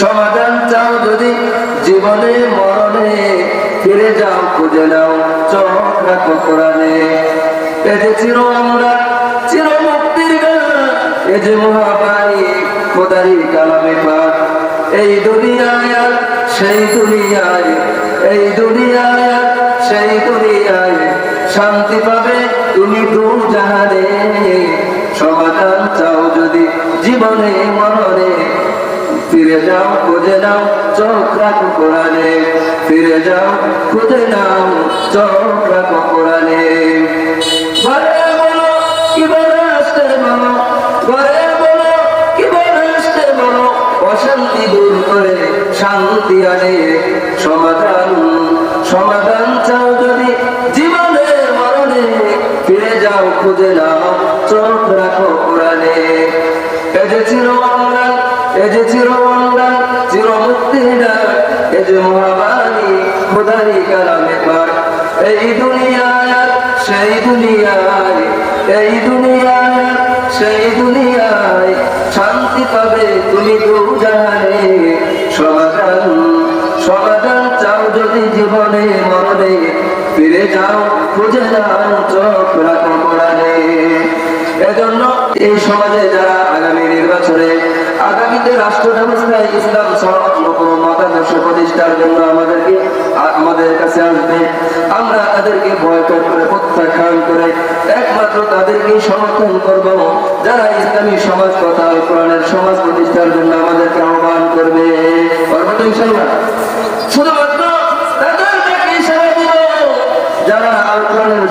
সমাধান চাও যদি জীবনে, মরণে, ফিরে যাও, খুঁজে নাও, চোখ কোরআনে। এ যে চির আমরা চির মুক্তির গান, এ যে মহাবাণী খোদারি কালামে পাক। এই দুনিয়ায় আর সেই দুনিয়ায়, এই দুনিয়ায় আর সেই দুনিয়ায় শান্তি পাবে তুমি দু জাহানে। সমাধান চাও যদি জীবনে, মরণে ফিরে যাও, খুঁজে নাও চোখ রাখো কোরআনে। ফিরে যাও, খুঁজে নাও চোখ রাখো কোরআনে। শান্তি আনে। সমাধান সমাধান চাও যদি জীবনে মরণে। ফিরে যাও, খুঁজে নাও চোখ রাখো কোরআনে। এ যে চির অঙ্গান এ যে চির অঙ্গান চির মুক্তির ডাক এ যে মহাবাণী খোদারি কালামে পাক। এই দুনিয়ায় সেই দুনিয়ায়, এই দুনিয়ায় সেই দুনিয়ায় শান্তি পাবে তুমি দু জাহানে। সমাধান সমাধান চাও যদি জীবনে, মরণে, ফিরে যাও, খুঁজে যাও চোখ রাখো কোরআনে। এজন্য এই সমাজে যারা আগামী নির্বাচনে আগামীতে রাষ্ট্র ব্যবস্থায় ইসলাম সর্বপ্রথম মতাদর্শ প্রতিষ্ঠার জন্য আমাদেরকে আমাদের কাছে আসবে। আমরা তাদেরকে বয়কট করে প্রত্যাখ্যান করে একমাত্র তাদেরকে সমর্থন করব, যারা ইসলামী সমাজ কথা কোরআনের সমাজ প্রতিষ্ঠার জন্য আমাদেরকে আহ্বান করবে।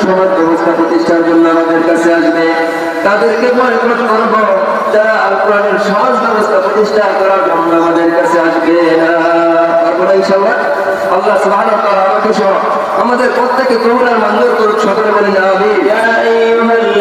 সমাজ ব্যবস্থা প্রতিষ্ঠার জন্য আমাদের কাছে আসবে। তাদেরকে বয়কট করব। আল কোরআনের সমাজ ব্যবস্থা প্রতিষ্ঠা করার জন্য আমাদের কাছে আসবে আল্লাহ আমাদের প্রত্যেকে কবুল আর করুক, সকলে বলে যাবি